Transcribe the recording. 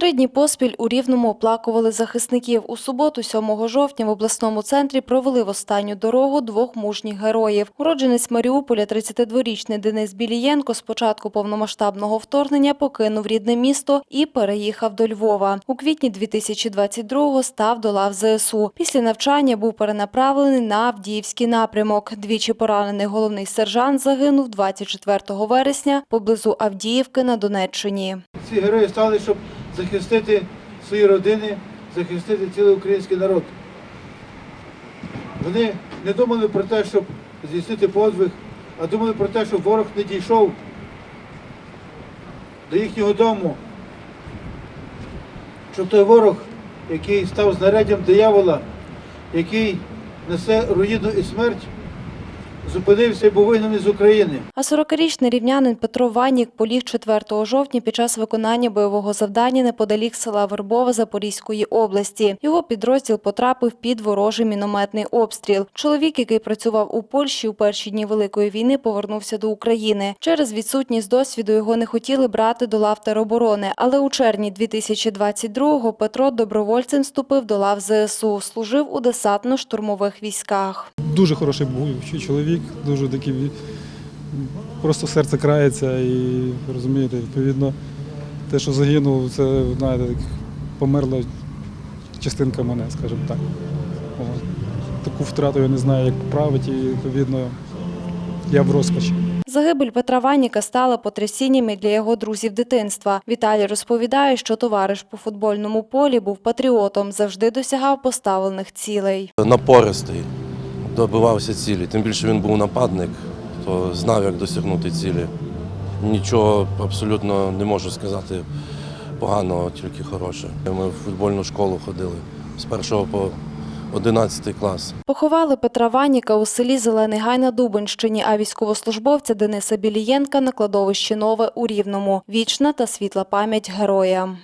Три дні поспіль у Рівному оплакували захисників. У суботу, 7 жовтня, в обласному центрі провели в останню дорогу двох мужніх героїв. Уродженець Маріуполя, 32-річний Денис Білієнко, з початку повномасштабного вторгнення покинув рідне місто і переїхав до Львова. У квітні 2022-го став до лав ЗСУ. Після навчання був перенаправлений на Авдіївський напрямок. Двічі поранений головний сержант загинув 24 вересня поблизу Авдіївки на Донеччині. Ці герої стали, щоб захистити свої родини, захистити цілий український народ. Вони не думали про те, щоб здійснити подвиг, а думали про те, щоб ворог не дійшов до їхнього дому. Щоб той ворог, який став знаряддям диявола, який несе руїну і смерть, зупинився і був вигнаний з України. А 40-річний рівнянин Петро Ванік поліг 4 жовтня під час виконання бойового завдання неподалік села Вербова Запорізької області. Його підрозділ потрапив під ворожий мінометний обстріл. Чоловік, який працював у Польщі у перші дні Великої війни, повернувся до України. Через відсутність досвіду його не хотіли брати до лав тероборони. Але у червні 2022-го Петро добровольцем вступив до лав ЗСУ. Служив у десантно-штурмових військах. Дуже хороший був чоловік, дуже такий просто серце крається і розумієте, відповідно, те, що загинув, це знаєте, померла частинка мене, скажімо так. Таку втрату я не знаю, як поправити, і відповідно я в розпачі. Загибель Петра Ваніка стала потрясінням і для його друзів дитинства. Віталій розповідає, що товариш по футбольному полі був патріотом, завжди досягав поставлених цілей. напористий, добивався цілі. Тим більше він був нападник, то знав, як досягнути цілі. Нічого абсолютно не можу сказати поганого, тільки хороше. Ми в футбольну школу ходили з першого по 11 клас. Поховали Петра Ваніка у селі Зелений Гай на Дубинщині, а військовослужбовця Дениса Білієнка на кладовищі Нове у Рівному. Вічна та світла пам'ять героя.